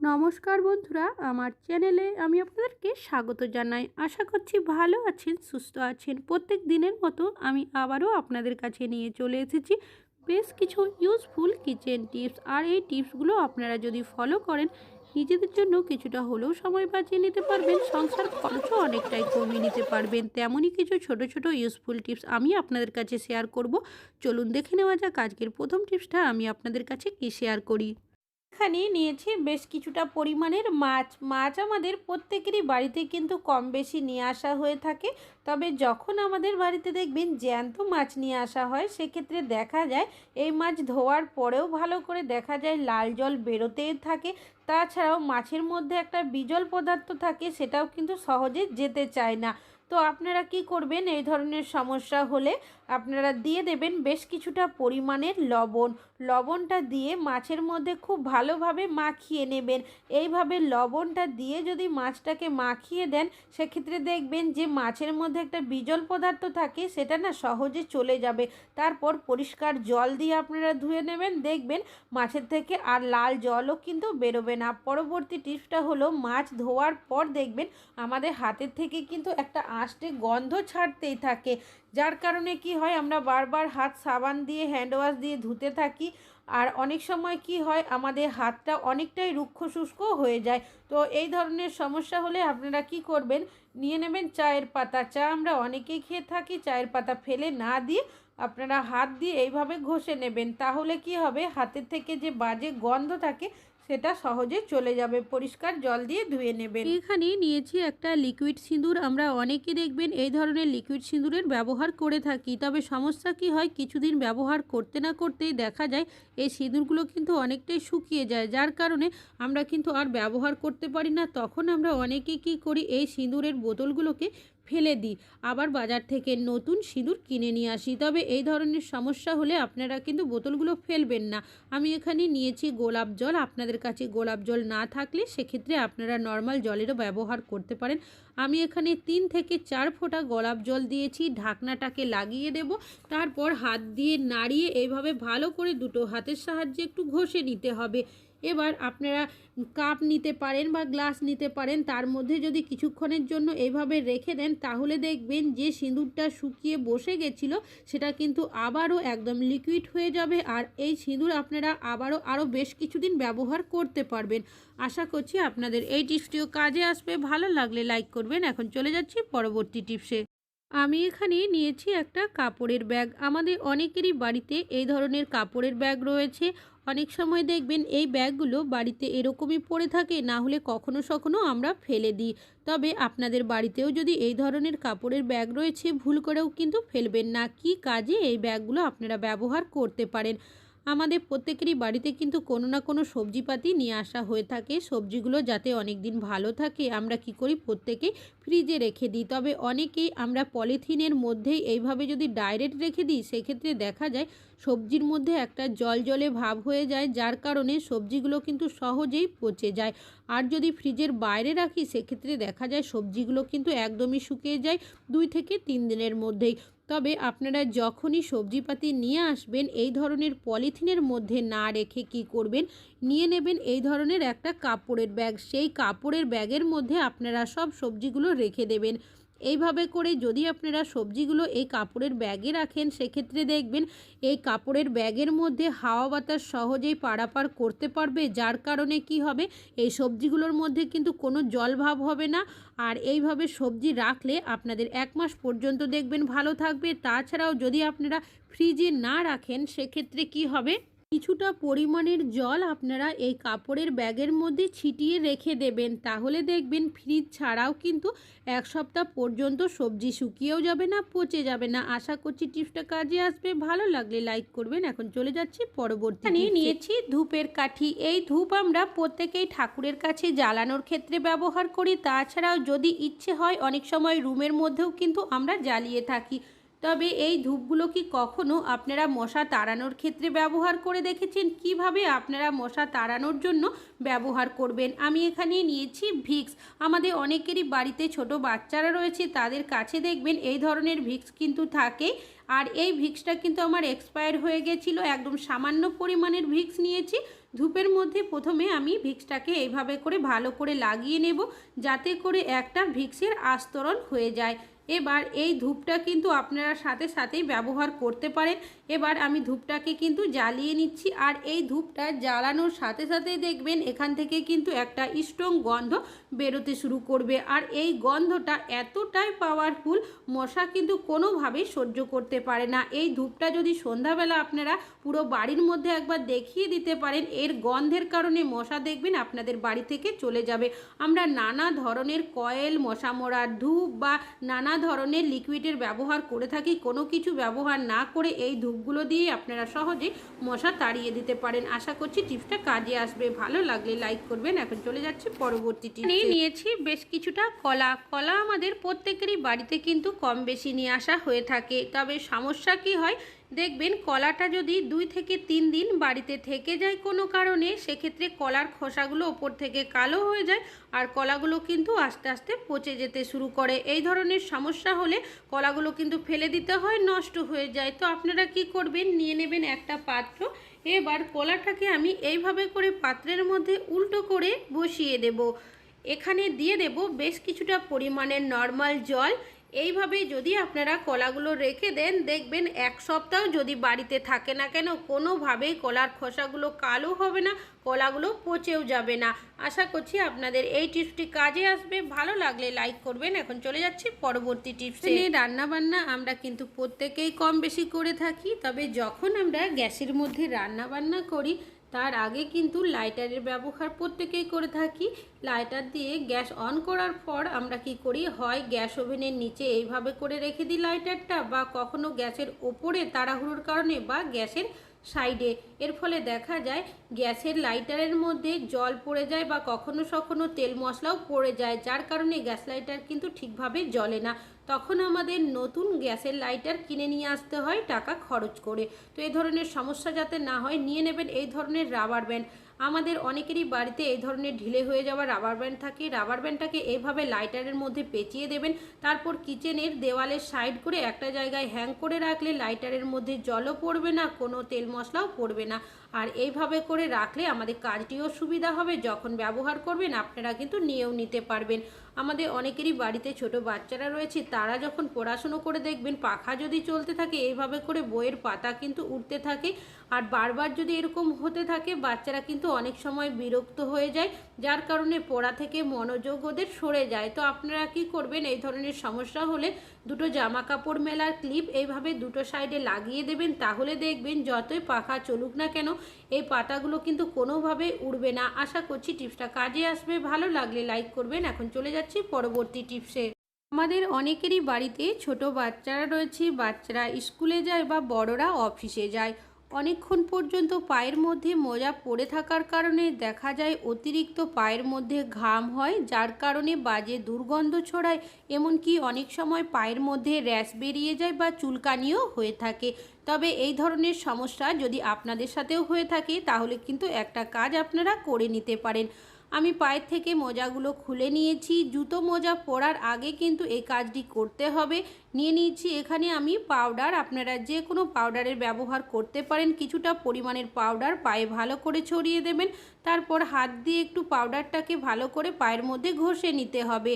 নমস্কার বন্ধুরা, আমার চ্যানেলে আমি আপনাদেরকে স্বাগত জানাই। আশা করছি ভালো আছেন, সুস্থ আছেন। প্রত্যেক দিনের মতো আমি আবারও আপনাদের কাছে নিয়ে চলে এসেছি বেশ কিছু ইউজফুল কিচেন টিপস আর এই টিপসগুলো আপনারা যদি ফলো করেন, নিজেদের জন্য কিছুটা হলেও সময় বাঁচিয়ে নিতে পারবেন, সংসার খরচও অনেকটাই কমিয়ে নিতে পারবেন। তেমনই কিছু ছোট ছোট ইউজফুল টিপস আমি আপনাদের কাছে শেয়ার করব। চলুন দেখে নেওয়া যাক আজকের প্রথম টিপসটা আমি আপনাদের কাছে কি শেয়ার করি। এখানে নিয়েছি বেশ কিছুটা পরিমাণের মাছ। মাছ আমাদের প্রত্যেকেরই বাড়িতে কিন্তু কম বেশি নিয়ে আসা হয়ে থাকে। তবে যখন আমাদের বাড়িতে দেখবেন জ্যান্ত মাছ নিয়ে আসা হয়, সেক্ষেত্রে দেখা যায় এই মাছ ধোয়ার পরেও ভালো করে দেখা যায় লাল জল বেরোতে থাকে। তাছাড়াও মাছের মধ্যে একটা বিজল পদার্থ থাকে, সেটাও কিন্তু সহজে যেতে চায় না। তো আপনারা কি করবেন? এই ধরনের সমস্যা হলে আপনারা দিয়ে দেবেন বেশ কিছুটা পরিমাণের লবণ। লবণটা দিয়ে মাছের মধ্যে খুব ভালোভাবে মাখিয়ে নেবেন। এইভাবে লবণটা দিয়ে যদি মাছটাকে মাখিয়ে দেন, সেক্ষেত্রে দেখবেন যে মাছের মধ্যে একটা বিজল পদার্থ থাকে, সেটা না সহজে চলে যাবে। তারপর পরিষ্কার জল দিয়ে আপনারা ধুয়ে নেবেন। দেখবেন মাছের থেকে আর লাল জলও কিন্তু বেরোবে না। পরবর্তী টিপসটা হলো মাছ ধোয়ার পর দেখবেন আমাদের হাতের থেকে কিন্তু একটা আষ্টে গন্ধ ছাড়তেই থাকে। যার কারণে কি হয়, আমরা বারবার হাত সাবান দিয়ে হ্যান্ড ওয়াশ দিয়ে ধুতে থাকি। আর অনেক সময় কি হয়, আমাদের হাতটা অনেকটাই রুক্ষ শুষ্ক হয়ে যায়। তো এই ধরনের সমস্যা হলে আপনারা কি করবেন, নিয়ে নেবেন চায়ের পাতা। চা আমরা অনেকেই খেয়ে থাকি, চায়ের পাতা ফেলে না দিয়ে আপনারা হাত দিয়ে এইভাবে ঘষে নেবেন। তাহলে কি হবে, হাতের থেকে যে বাজে গন্ধ থাকে সেটা সহজে চলে যাবে। পরিষ্কার জল দিয়ে ধুয়ে নেবেন। এখানে নিয়েছি একটা লিকুইড সিঁদুর। আমরা অনেকে দেখবেন এই ধরনের লিকুইড সিঁদুরের ব্যবহার করে থাকি। তবে সমস্যা কি হয়, কিছুদিন ব্যবহার করতে না করতেই দেখা যায়, এই সিঁদুরগুলো কিন্তু অনেকটাই শুকিয়ে যায়। যার কারণে আমরা কিন্তু আর ব্যবহার করতে পারি না। তখন আমরা অনেকে কি করি, এই সিঁদুরের বোতলগুলোকে ফেলে দিই। আবার বাজার থেকে নতুন সিঁদুর কিনে নিয়ে আসি। তবে এই ধরনের সমস্যা হলে আপনারা কিন্তু বোতলগুলো ফেলবেন না। আমি এখানে নিয়েছি গোলাপ জল। আপনাদের কাছে গোলাপ জল না থাকলে সেক্ষেত্রে আপনারা নর্মাল জলেরও ব্যবহার করতে পারেন। আমি এখানে তিন থেকে চার ফোঁটা গোলাপ জল দিয়েছি। ঢাকনাটাকে লাগিয়ে দেব। তারপর হাত দিয়ে নাড়িয়ে এইভাবে ভালো করে দুটো হাতের সাহায্যে একটু ঘষে নিতে হবে। এবার আপনারা কাপ নিতে পারেন বা গ্লাস নিতে পারেন, তার মধ্যে যদি কিছুক্ষণের জন্য এইভাবে রেখে দেন, তাহলে দেখবেন যে সিঁদুরটা শুকিয়ে বসে গেছিল, সেটা কিন্তু আবারও একদম লিকুইড হয়ে যাবে আর এই সিঁদুর আপনারা আবারও আরও বেশ কিছুদিন ব্যবহার করতে পারবেন। আশা করছি আপনাদের এই টিপসটিও কাজে আসবে। ভালো লাগলে লাইক করবেন। এখন চলে যাচ্ছি পরবর্তী টিপসে। আমি এখানে নিয়েছি একটা কাপড়ের ব্যাগ। আমাদের অনেকেরই বাড়িতে এই ধরনের কাপড়ের ব্যাগ রয়েছে। অনেক সময় দেখবেন এই ব্যাগগুলো বাড়িতে এরকমই পড়ে থাকে, না হলে কখনো সখনো আমরা ফেলে দিই। তবে আপনাদের বাড়িতেও যদি এই ধরনের কাপড়ের ব্যাগ রয়েছে, ভুল করেও কিন্তু ফেলবেন না। কি কাজে এই ব্যাগগুলো আপনারা ব্যবহার করতে পারেন? আমাদের প্রত্যেকেরই বাড়িতে কিন্তু কোনো না কোনো সবজিপাতি নিয়ে আসা হয়ে থাকে। সবজিগুলো যাতে অনেক দিন ভালো থাকে, আমরা কি করি? প্রত্যেকে ফ্রিজে রেখে দিই। তবে অনেকেই আমরা পলিথিনের মধ্যেই এইভাবে যদি ডাইরেক্ট রেখে দিই, সেক্ষেত্রে দেখা যায় সবজির মধ্যে একটা জল জলে ভাব হয়ে যায়, যার কারণে সবজিগুলো কিন্তু সহজেই পচে যায়। আর যদি ফ্রিজের বাইরে রাখি, সেক্ষেত্রে দেখা যায় সবজিগুলো কিন্তু একদমই শুকিয়ে যায় দুই থেকে তিন দিনের মধ্যেই। তবে আপনারা যখনই সবজিপাতি নিয়ে আসবেন, এই ধরনের পলিথিনের মধ্যে না রেখে কি করবেন? নিয়ে নেবেন এই ধরনের একটা কাপড়ের ব্যাগ। সেই কাপড়ের ব্যাগের মধ্যে আপনারা সব সবজিগুলো রেখে দেবেন। এইভাবে করে যদি আপনারা সবজিগুলো এই কাপড়ের ব্যাগে রাখেন, সেক্ষেত্রে দেখবেন এই কাপড়ের ব্যাগের মধ্যে হাওয়া বাতাস সহজেই পারাপার করতে পারবে। যার কারণে কি হবে? এই সবজিগুলোর মধ্যে কিন্তু কোনো জলভাব হবে না। আর এইভাবে সবজি রাখলে আপনাদের এক মাস পর্যন্ত দেখবেন ভালো থাকবে। তাছাড়াও যদি আপনারা ফ্রিজে না রাখেন, সেক্ষেত্রে কি হবে? কিছুটা পরিমাণের জল আপনারা এই কাপড়ের ব্যাগের মধ্যে ছিটিয়ে রেখে দেবেন। তাহলে দেখবেন ফ্রিজ ছাড়াও কিন্তু এক সপ্তাহ পর্যন্ত সবজি শুকিয়েও যাবে না পচে যাবে না। আশা করছি টিপসটা কাজে আসবে। ভালো লাগলে লাইক করবেন। এখন চলে যাচ্ছি পরবর্তী নিয়েছি ধূপের কাঠি। এই ধূপ আমরা প্রত্যেকেই ঠাকুরের কাছে জ্বালানোর ক্ষেত্রে ব্যবহার করি। তাছাড়াও যদি ইচ্ছে হয় অনেক সময় রুমের মধ্যেও কিন্তু আমরা জ্বালিয়ে থাকি। তবে এই ধূপগুলো কি কখনো আপনারা মশা তাড়ানোর ক্ষেত্রে ব্যবহার করে দেখেছেন? কীভাবে আপনারা মশা তাড়ানোর জন্য ব্যবহার করবেন? আমি এখানে নিয়েছি ভিক্স। আমাদের অনেকেরই বাড়িতে ছোট বাচ্চারা রয়েছে, তাদের কাছে দেখবেন এই ধরনের ভিক্স কিন্তু থাকে। আর এই ভিক্সটা কিন্তু আমার এক্সপায়ার হয়ে গেছিল, একদম সামান্য পরিমাণের ভিক্স নিয়েছি। ধূপের মধ্যে প্রথমে আমি ভিক্সটাকে এইভাবে করে ভালো করে লাগিয়ে নেব, যাতে করে একটা ভিক্সের আস্তরণ হয়ে যায়। এবার এই ধূপটা কিন্তু আপনারা সাথে সাথেই ব্যবহার করতে পারেন। এবার আমি ধূপটাকে কিন্তু জ্বালিয়ে নিচ্ছি আর এই ধূপটা জ্বালানোর সাথে সাথে দেখবেন এখান থেকে কিন্তু একটা স্ট্রং গন্ধ বেরোতে শুরু করবে। আর এই গন্ধটা এতটাই পাওয়ারফুল মশা কিন্তু কোনোভাবেই সহ্য করতে পারে না। এই ধূপটা যদি সন্ধ্যাবেলা আপনারা পুরো বাড়ির মধ্যে একবার দেখিয়ে দিতে পারেন, এর গন্ধের কারণে মশা দেখবেন আপনাদের বাড়ি থেকে চলে যাবে। আমরা নানা ধরনের কয়েল, মশা মরার ধূপ বা নানা ধরনের লিকুইডের ব্যবহার করে থাকি, কোনো কিছু ব্যবহার না করে এই ধূপগুলো দিয়ে আপনারা সহজে মশা তাড়িয়ে দিতে পারেন। আশা করছি টিপসটা কাজে আসবে। ভালো লাগলে লাইক করবেন। এখন চলে যাচ্ছে পরবর্তী টিপস। নিয়েছি বেশ কিছুটা কলা। কলা আমাদের প্রত্যেকেরই বাড়িতে কিন্তু কম বেশি নিয়ে আসা হয়ে থাকে। তবে সমস্যা কি হয়? দেখবেন কলাটা যদি দুই থেকে তিন দিন বাড়িতে থেকে যায় কোনো কারণে, সেক্ষেত্রে কলার খোসাগুলো ওপর থেকে কালো হয়ে যায় আর কলাগুলো কিন্তু আস্তে আস্তে পচে যেতে শুরু করে। এই ধরনের সমস্যা হলে কলাগুলো কিন্তু ফেলে দিতে হয়, নষ্ট হয়ে যায়। তো আপনারা কি করবেন? নিয়ে নেবেন একটা পাত্র। এবার কলাটাকে আমি এইভাবে করে পাত্রের মধ্যে উল্টো করে বসিয়ে দেব। এখানে দিয়ে দেব বেশ কিছুটা পরিমাণের নর্মাল জল। এইভাবে যদি আপনারা কলাগুলো রেখে দেন, দেখবেন এক সপ্তাহ যদি বাড়িতে থাকে না কেন, কোনোভাবেই কলার খোসাগুলো কালো হবে না, কলাগুলো পচেও যাবে না। আশা করছি আপনাদের এই টিপসটি কাজে আসবে। ভালো লাগলে লাইক করবেন। এখন চলে যাচ্ছি পরবর্তী টিপসে। রান্না বান্না আমরা কিন্তু প্রত্যেকেই কম বেশি করে থাকি, তবে যখন আমরা গ্যাসের মধ্যে রান্না বান্না করি তার আগে কিন্তু লাইটারের ব্যবহার প্রত্যেকেই করে থাকি। লাইটার দিয়ে গ্যাস অন করার পর আমরা কি করি? হয় গ্যাস ওভেনের নিচে এইভাবে করে রেখে দিই লাইটারটা বা কখনো গ্যাসের ওপরে তাড়াহুড়োর কারণে বা গ্যাসের সাইডে। এর ফলে দেখা যায় গ্যাসের লাইটারের মধ্যে জল পড়ে যায় বা কখনো কখনো তেল মশলাও পড়ে যায়, যার কারণে গ্যাস লাইটার কিন্তু ঠিকভাবে জ্বলে না। তখন আমাদের নতুন গ্যাসের লাইটার কিনে নিয়ে আসতে হয় টাকা খরচ করে। তো এই ধরনের সমস্যা যাতে না হয়, নিয়ে নেবেন এই ধরনের রাবার ব্যান্ড। আমাদের অনেকেরই বাড়িতে এই ধরনের ঢিলে হয়ে যাওয়া রাবার ব্যান্ড থাকে। রাবার ব্যান্ডটাকে এইভাবে লাইটারের মধ্যে পেঁচিয়ে দেবেন। তারপর কিচেনের দেওয়ালের সাইড করে একটা জায়গায় হ্যাং করে রাখলে লাইটারের মধ্যে জলও পড়বে না, কোনো তেল মশলাও পড়বে না। আর এইভাবে করে রাখলে আমাদের কাজটিও সুবিধা হবে। যখন ব্যবহার করবেন, আপনারা কিন্তু নিয়েও নিতে পারবেন। আমাদের অনেকেরই বাড়িতে ছোট বাচ্চারা রয়েছে, তারা যখন পড়াশুনো করে দেখবেন পাখা যদি চলতে থাকে, এইভাবে করে বইয়ের পাতা কিন্তু উঠতে থাকে। আর বারবার যদি এরকম হতে থাকে, বাচ্চারা কিন্তু অনেক সময় বিরক্ত হয়ে যায়, যার কারণে পড়া থেকে মনোযোগ ওদের সরে যায়। তো আপনারা কি করবেন? এই ধরনের সমস্যা হলে দুটো জামা কাপড় মেলার ক্লিপ এইভাবে দুটো সাইডে লাগিয়ে দেবেন, তাহলে দেখবেন যতই পাখা চলুক না কেন, এই পাতাগুলো কিন্তু কোনোভাবে উড়বে না। আশা করছি টিপসটা কাজে আসবে। ভালো লাগলে লাইক করবেন। এখন চলে যাচ্ছি পরবর্তী টিপসে। আমাদের অনেকেরই বাড়িতে ছোট বাচ্চারা রয়েছে। বাচ্চারা স্কুলে যায় বা বড়রা অফিসে যায়। অনেকক্ষণ পর্যন্ত পায়ের মধ্যে মোজা পড়ে থাকার কারণে দেখা যায় অতিরিক্ত পায়ের মধ্যে ঘাম হয়, যার কারণে বাজে দুর্গন্ধ ছড়ায়। এমনকি অনেক সময় পায়ের মধ্যে র্যাশ বেরিয়ে যায় বা চুলকানিও হয়ে থাকে। তবে এই ধরনের সমস্যা যদি আপনাদের সাথেও হয়ে থাকে, তাহলে কিন্তু একটা কাজ আপনারা করে নিতে পারেন। আমি পায়ের থেকে মোজাগুলো খুলে নিয়েছি। জুতো মোজা পরার আগে কিন্তু এই কাজটি করতে হবে। নিয়ে নিয়েছি এখানে আমি পাউডার। আপনারা যে কোনো পাউডারের ব্যবহার করতে পারেন। কিছুটা পরিমাণের পাউডার পায়ে ভালো করে ছড়িয়ে দেবেন। তারপর হাত দিয়ে একটু পাউডারটাকে ভালো করে পায়ের মধ্যে ঘষে নিতে হবে।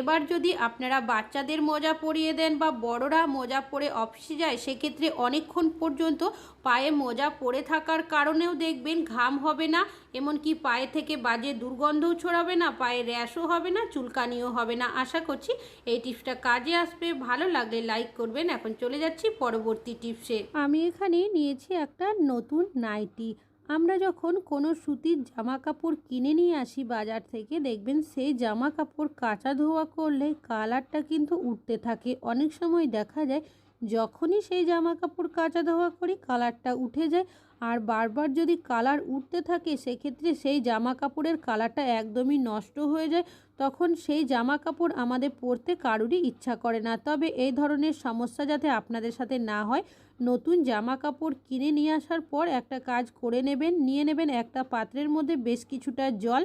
এবার যদি আপনারা বাচ্চাদের মোজা পরিয়ে দেন বা বড়রা মোজা পরে অফিসে যায়, সেক্ষেত্রে অনেকক্ষণ পর্যন্ত পায়ে মোজা পরে থাকার কারণেও দেখবেন ঘাম হবে না, এমনকি পায়ে থেকে বাজে দুর্গন্ধও ছড়াবে না, পায়ে র্যাশও হবে না, চুলকানিও হবে না। আশা করছি এই টিপসটা কাজে আসবে। ভালো লাগলে লাইক করবেন। এখন চলে যাচ্ছি পরবর্তী টিপসে। আমি এখানে নিয়েছি একটা নতুন নাইটি। আমরা যখন কোনো সুতির জামা কাপড় কিনে নিয়ে আসি বাজার থেকে, দেখবেন সেই জামা কাপড় কাঁচা ধোয়া করলে কালারটা কিন্তু উঠতে থাকে। অনেক সময় দেখা যায় যখনই সেই জামা কাপড় কাঁচা ধোয়া করি, কালারটা উঠে যায়। আর বারবার যদি কালার উঠতে থাকে, সেক্ষেত্রে সেই জামা কাপড়ের কালারটা একদমই নষ্ট হয়ে যায়। তখন সেই জামা কাপড় আমাদের পরতে কারুরই ইচ্ছা করে না। তবে এই ধরনের সমস্যা যাতে আপনাদের সাথে না হয়, নতুন জামা কাপড় কিনে নিয়ে আসার পর একটা কাজ করে নেবেন, নিয়ে নেবেন একটা পাত্রের মধ্যে বেশ কিছুটা জল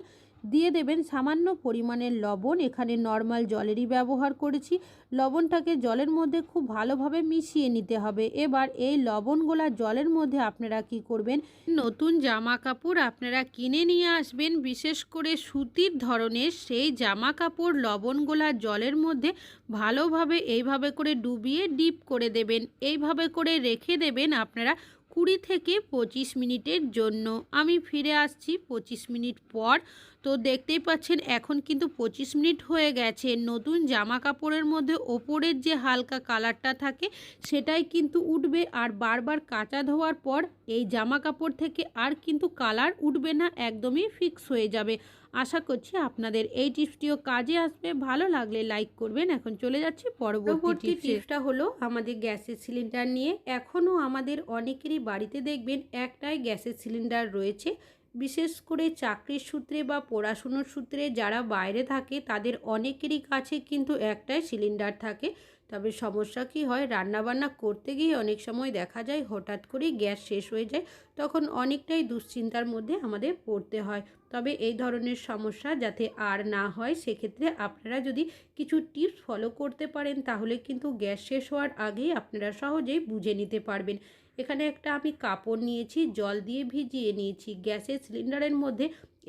দিয়ে দেবেন সামান্য পরিমাণের লবণ। এখানে নর্মাল জলেরই ব্যবহার করেছি। লবণটাকে জলের মধ্যে খুব ভালোভাবে মিশিয়ে নিতে হবে। এবার এই লবণগোলা জলের মধ্যে আপনারা কি করবেন? নতুন জামা কাপড় আপনারা কিনে নিয়ে আসবেন। বিশেষ করে সুতির ধরনের সেই জামা কাপড় লবণগোলা জলের মধ্যে ভালোভাবে এইভাবে করে ডুবিয়ে ডিপ করে দেবেন। এইভাবে করে রেখে দেবেন আপনারা কুড়ি থেকে পঁচিশ মিনিটের জন্য। আমি ফিরে আসছি পঁচিশ মিনিট পর। তো দেখতেই পাচ্ছেন এখন কিন্তু পঁচিশ মিনিট হয়ে গেছে। নতুন জামা কাপড়ের মধ্যে ওপরের যে হালকা কালারটা থাকে সেটাই কিন্তু উঠবে। আর বারবার কাঁচা ধোয়ার পর এই জামা কাপড় থেকে আর কিন্তু কালার উঠবে না একদমই ফিক্স হয়ে যাবে। আশা করছি আপনাদের এই টিপসটিও কাজে আসবে। ভালো লাগলে লাইক করবেন। এখন চলে যাচ্ছি পরবর্তী টিপসটা হলো আমাদের গ্যাসের সিলিন্ডার নিয়ে। এখনও আমাদের অনেকেরই বাড়িতে দেখবেন একটাই গ্যাসের সিলিন্ডার রয়েছে। বিশেষ করে চাকরির সূত্রে বা পড়াশুনোর সূত্রে যারা বাইরে থাকে, তাদের অনেকেরই কাছে কিন্তু একটাই সিলিন্ডার থাকে। তবে সমস্যা কি হয়, রান্নাবান্না করতে গিয়ে অনেক সময় দেখা যায়, হঠাৎ করেই গ্যাস শেষ হয়ে যায়, তখন অনেকটাই দুশ্চিন্তার মধ্যে আমাদের পড়তে হয়। তবে এই ধরনের সমস্যা যাতে আর না হয়, সেক্ষেত্রে আপনারা যদি কিছু টিপস ফলো করতে পারেন, তাহলে কিন্তু গ্যাস শেষ হওয়ার আগেই আপনারা সহজেই বুঝে নিতে পারবেন। এখানে একটা আমি কাপড় নিয়েছি, জল দিয়ে ভিজিয়ে নিয়েছি। গ্যাসের সিলিন্ডারের মধ্যে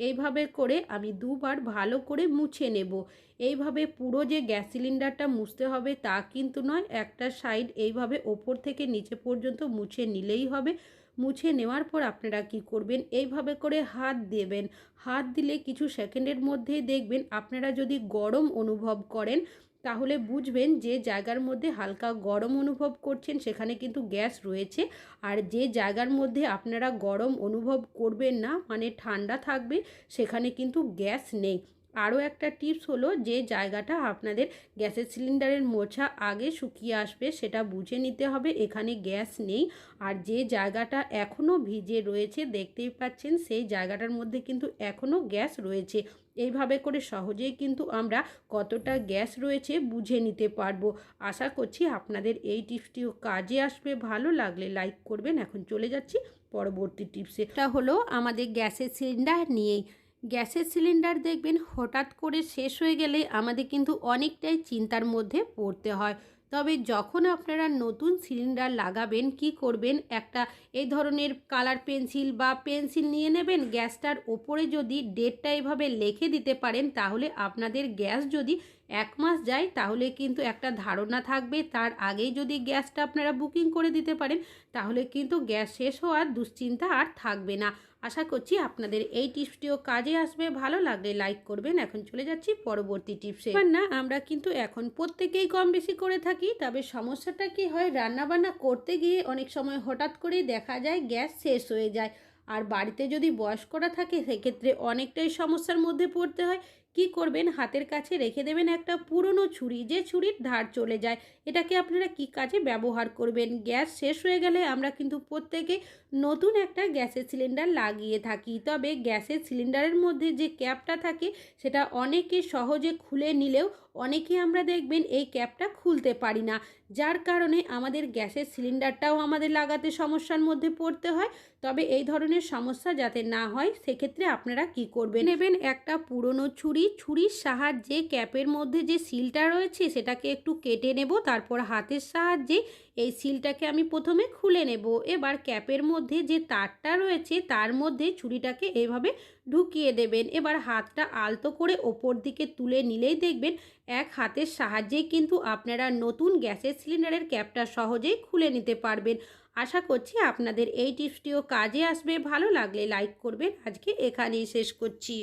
এইভাবে করে আমি দুবার ভালো করে মুছে নেব। এইভাবে পুরো যে গ্যাস সিলিন্ডারটা মুছতে হবে তা কিন্তু নয়, একটা সাইড এইভাবে ওপর থেকে নিচে পর্যন্ত মুছে নিলেই হবে। মুছে নেওয়ার পর আপনারা কি করবেন? এইভাবে করে হাত দেবেন। হাত দিলে কিছু সেকেন্ডের মধ্যেই দেখবেন আপনারা যদি গরম অনুভব করেন তাহলে বুঝবেন যে জায়গার মধ্যে হালকা গরম অনুভব করছেন, সেখানে কিন্তু গ্যাস রয়েছে। আর যে জায়গার মধ্যে আপনারা গরম অনুভব করবেন না মানে ঠান্ডা থাকবে, সেখানে কিন্তু গ্যাস নেই। আরও একটা টিপস হলো যে জায়গাটা আপনাদের গ্যাসের সিলিন্ডারের মোছা আগে শুকিয়ে আসবে সেটা বুঝে নিতে হবে, এখানে গ্যাস নেই। আর যে জায়গাটা এখনও ভিজে রয়েছে, দেখতেই পাচ্ছেন সেই জায়গাটার মধ্যে কিন্তু এখনও গ্যাস রয়েছে। এইভাবে করে সহজেই কিন্তু আমরা কতটা গ্যাস রয়েছে বুঝে নিতে পারব। আশা করছি আপনাদের এই টিপসটিও কাজে আসবে, ভালো লাগলে লাইক করবেন। এখন চলে যাচ্ছি পরবর্তী টিপসে। এটা হলো আমাদের গ্যাসের সিলিন্ডার নিয়েই। গ্যাসের সিলিন্ডার দেখবেন হঠাৎ করে শেষ হয়ে গেলে আমাদের কিন্তু অনেকটাই চিন্তার মধ্যে পড়তে হয়। তবে যখন আপনারা নতুন সিলিন্ডার লাগাবেন, কি করবেন? একটা এই ধরনের কালার পেন্সিল বা পেন্সিল নিয়ে নেবেন। গ্যাসটার ওপরে যদি ডেটটা এভাবে লিখে দিতে পারেন, তাহলে আপনাদের গ্যাস যদি এক মাস যায়, তাহলে কিন্তু একটা ধারণা থাকবে। তার আগেই যদি গ্যাসটা আপনারা বুকিং করে দিতে পারেন, তাহলে কিন্তু গ্যাস শেষ হওয়ার দুশ্চিন্তা আর থাকবে না। আশা করছি আপনাদের এই টিপসটিও কাজে আসবে। ভালো লাগলে লাইক করবেন। এখন চলে যাচ্ছি পরবর্তী টিপসে। না, আমরা কিন্তু এখন প্রত্যেকেই কম বেশি করে থাকি, তবে সমস্যাটা কি হয়? রান্নাবান্না করতে গিয়ে অনেক সময় হঠাৎ করেই দেখা যায় গ্যাস শেষ হয়ে যায়। আর বাড়িতে যদি বয়স্করা থাকে, সেক্ষেত্রে অনেকটাই সমস্যার মধ্যে পড়তে হয়। কি করবেন? হাতের কাছে রেখে দেবেন একটা পুরনো ছুরি। যে ছুরির ধার চলে যায়, এটাকে আপনারা কি কাজে ব্যবহার করবেন? গ্যাস শেষ হয়ে গেলে আমরা কিন্তু প্রত্যেকে নতুন একটা গ্যাসের সিলিন্ডার লাগিয়ে থাকি। তবে গ্যাসের সিলিন্ডারের মধ্যে যে ক্যাপটা থাকে, সেটা অনেকে সহজে খুলে নিলেও অনেকে আমরা দেখবেন এই ক্যাপটা খুলতে পারি না। যার কারণে আমাদের গ্যাসের সিলিন্ডারটাও আমাদের লাগাতে সমস্যার মধ্যে পড়তে হয়। তবে এই ধরনের সমস্যা যাতে না হয়, সেক্ষেত্রে আপনারা কি করবেন? নেবেন একটা পুরনো ছুরি। ছুরির সাহায্যে ক্যাপের মধ্যে যে সিলটা রয়েছে, সেটাকে একটু কেটে নেব। তারপর হাতের সাহায্যে এই সিলটাকে আমি প্রথমে খুলে নেব। এবার ক্যাপের মধ্যে যে তারটা রয়েছে, তার মধ্যে ছুরিটাকে এভাবে ঢুকিয়ে দেবেন। এবার হাতটা আলতো করে ওপর দিকে তুলে নিলেই দেখবেন এক হাতের সাহায্যেই কিন্তু আপনারা নতুন গ্যাসের সিলিন্ডারের ক্যাপটা সহজেই খুলে নিতে পারবেন। আশা করছি আপনাদের এই টিপসটিও কাজে আসবে। ভালো লাগলে লাইক করবেন। আজকে এখানেই শেষ করছি।